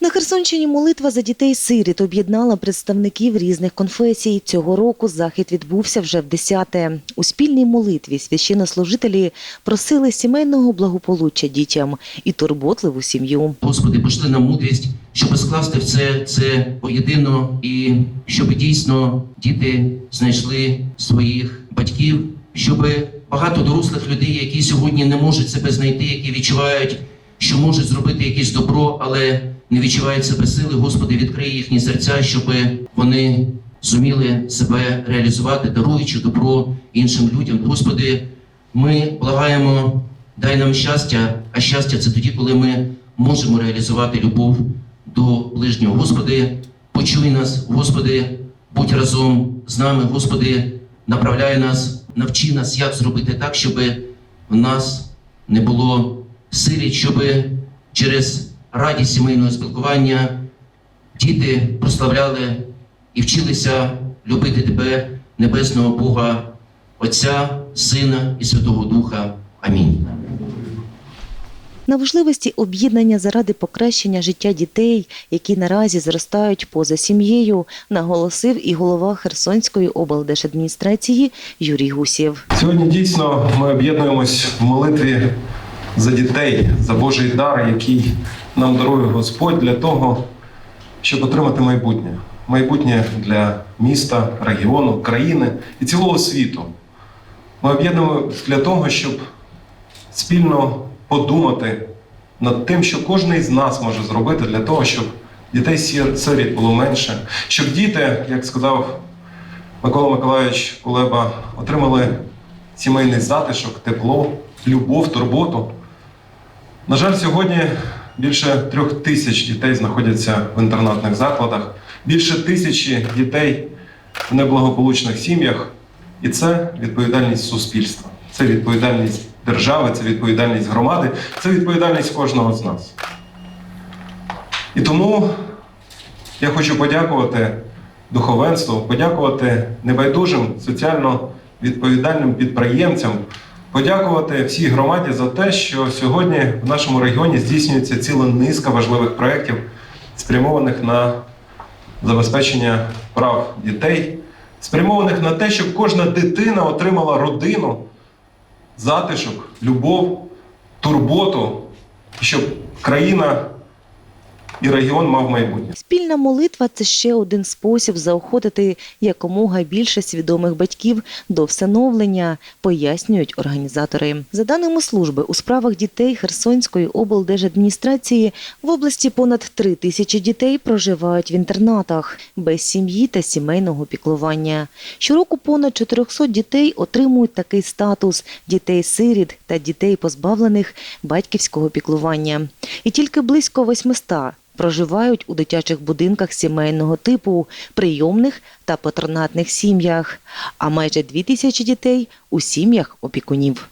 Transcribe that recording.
На Херсонщині молитва за дітей сиріт об'єднала представників різних конфесій. Цього року захід відбувся вже в десяте. У спільній молитві священнослужителі просили сімейного благополуччя дітям і турботливу сім'ю. Господи, пошли нам мудрість, щоб скласти все це поєдино і щоб дійсно діти знайшли своїх батьків, щоб багато дорослих людей, які сьогодні не можуть себе знайти, які відчувають, що можуть зробити якесь добро, але не відчувають себе сили. Господи, відкрий їхні серця, щоб вони зуміли себе реалізувати, даруючи добро іншим людям. Господи, ми благаємо, дай нам щастя, а щастя це тоді, коли ми можемо реалізувати любов до ближнього. Господи, почуй нас, Господи, будь разом з нами, Господи, направляй нас, навчи нас, як зробити так, щоб в нас не було сиріт, щоб через радість сімейного спілкування діти прославляли і вчилися любити Тебе, Небесного Бога, Отця, Сина і Святого Духа. Амінь. На важливості об'єднання заради покращення життя дітей, які наразі зростають поза сім'єю, наголосив і голова Херсонської облдержадміністрації Юрій Гусєв. Сьогодні дійсно ми об'єднуємось в молитві за дітей, за Божий дар, який нам дарує Господь для того, щоб отримати майбутнє. Майбутнє для міста, регіону, країни і цілого світу. Ми об'єднуємося для того, щоб спільно подумати над тим, що кожен із нас може зробити для того, щоб дітей сиріт було менше, щоб діти, як сказав Микола Миколайович Кулеба отримали сімейний затишок, тепло, любов, турботу. На жаль, сьогодні більше трьох тисяч дітей знаходяться в інтернатних закладах, більше тисячі дітей в неблагополучних сім'ях. І це відповідальність суспільства, це відповідальність держави, це відповідальність громади, це відповідальність кожного з нас. І тому я хочу подякувати духовенству, подякувати небайдужим соціально відповідальним підприємцям, подякувати всій громаді за те, що сьогодні в нашому регіоні здійснюється ціла низка важливих проєктів, спрямованих на забезпечення прав дітей, спрямованих на те, щоб кожна дитина отримала родину, затишок, любов, турботу, щоб країна і регіон мав майбутнє. Спільна молитва це ще один спосіб заохотити якомога більше свідомих батьків до всиновлення, пояснюють організатори. За даними служби у справах дітей Херсонської облдержадміністрації в області понад три тисячі дітей проживають в інтернатах без сім'ї та сімейного піклування. Щороку понад 400 дітей отримують такий статус дітей-сиріт та дітей, позбавлених батьківського піклування. І тільки близько 800 проживають у дитячих будинках сімейного типу, прийомних та патронатних сім'ях, а майже дві тисячі дітей у сім'ях опікунів.